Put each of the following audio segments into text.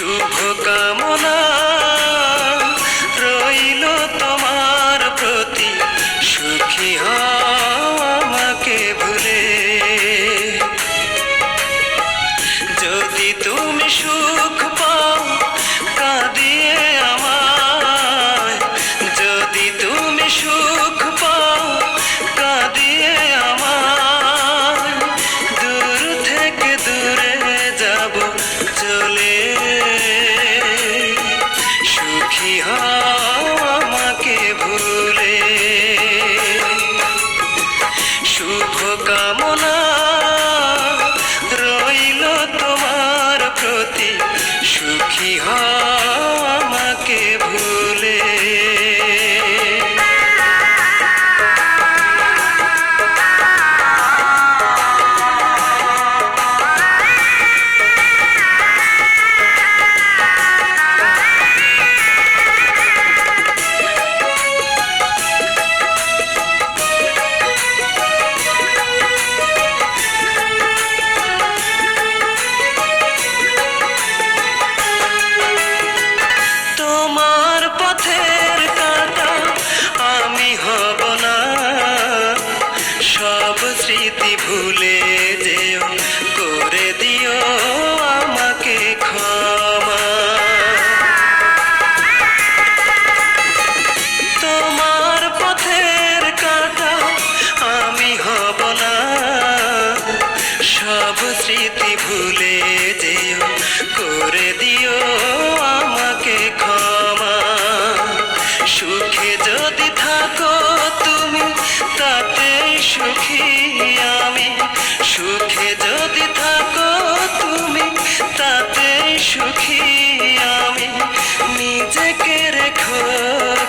শুভ কামনা তোমার প্রতি সুখী হয়। ভুলে যেও, করে দিও আমাকে ক্ষমা। সুখে যদি থাকো তুমি তাতে সুখী আমি। সুখে যদি থাকো তুমি তাতে সুখী আমি। নিজেকে রেখো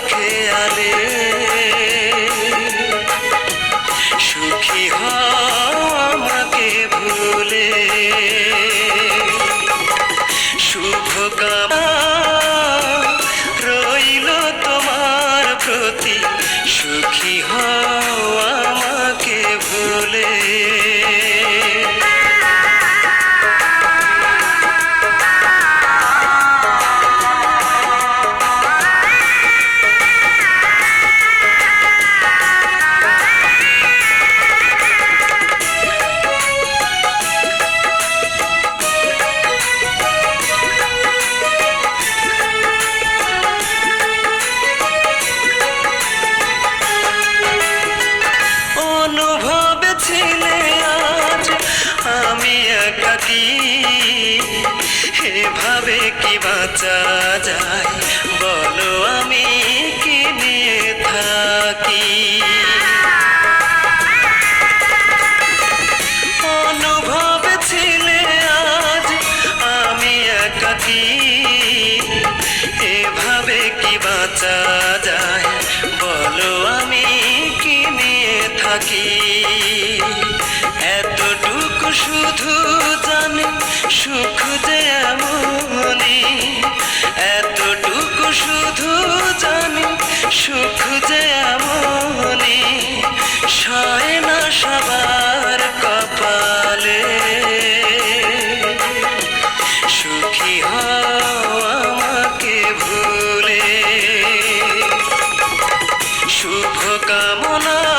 খেয়ালে। সুখী হয় এভাবে কি বাঁচা যায়? বলো আমি কি থাকি। অনুভবে ছিলে আজ, আমি এভাবে কি যায়? বলো আমি কি নিয়ে থাকি। শুধু জানি সুখ যে এমনই। এতটুকু শুধু জানি সুখ যে এমনই। সয় না সবার কপালে। সুখী হও আমাকে ভুলে। শুভ কামনা